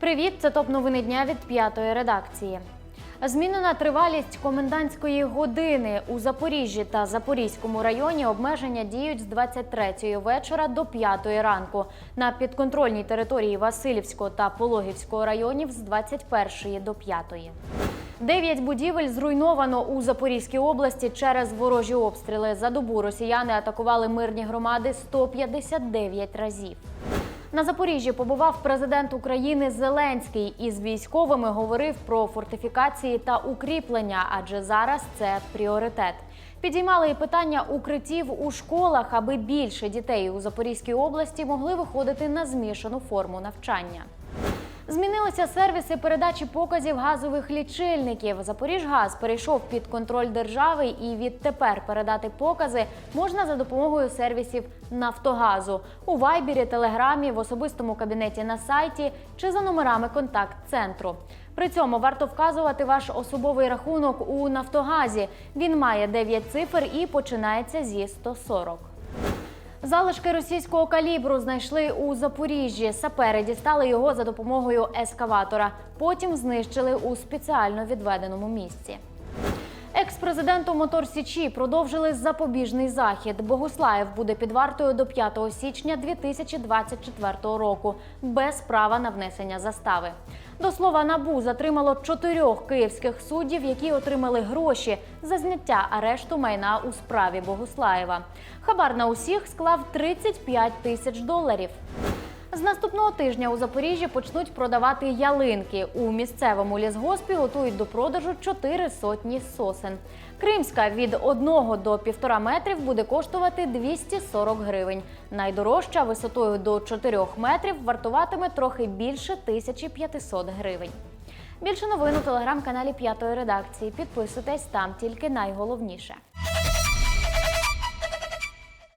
Привіт, це топ новини дня від п'ятої редакції. Змінена тривалість комендантської години у Запоріжжі та Запорізькому районі. Обмеження діють з 23-ї вечора до 5-ї ранку. На підконтрольній території Васильівського та Пологівського районів з 21-ї до 5-ї. Дев'ять будівель зруйновано у Запорізькій області через ворожі обстріли. За добу росіяни атакували мирні громади 159 разів. На Запоріжжі побував президент України Зеленський і з військовими говорив про фортифікації та укріплення, адже зараз це пріоритет. Підіймали і питання укриттів у школах, аби більше дітей у Запорізькій області могли виходити на змішану форму навчання. Змінилися сервіси передачі показів газових лічильників. Запоріжгаз перейшов під контроль держави, і відтепер передати покази можна за допомогою сервісів Нафтогазу у Вайбері, Телеграмі, в особистому кабінеті на сайті чи за номерами контакт-центру. При цьому варто вказувати ваш особовий рахунок у Нафтогазі. Він має 9 цифр і починається зі 140. Залишки російського калібру знайшли у Запоріжжі. Сапери дістали його за допомогою ескаватора. Потім знищили у спеціально відведеному місці. Екс-президенту Мотор Січі продовжили запобіжний захід. Богуслаєв буде під вартою до 5 січня 2024 року без права на внесення застави. До слова, набу затримало чотирьох київських суддів, які отримали гроші за зняття арешту майна у справі Богуслаєва. Хабар на усіх склав 35 тисяч доларів. З наступного тижня у Запоріжжі почнуть продавати ялинки. У місцевому лісгоспі готують до продажу чотири сотні сосен. Кримська від 1 до 1,5 метрів буде коштувати 240 гривень. Найдорожча висотою до 4 метрів вартуватиме трохи більше 1500 гривень. Більше новин у телеграм-каналі П'ятої редакції. Підписуйтесь там тільки найголовніше.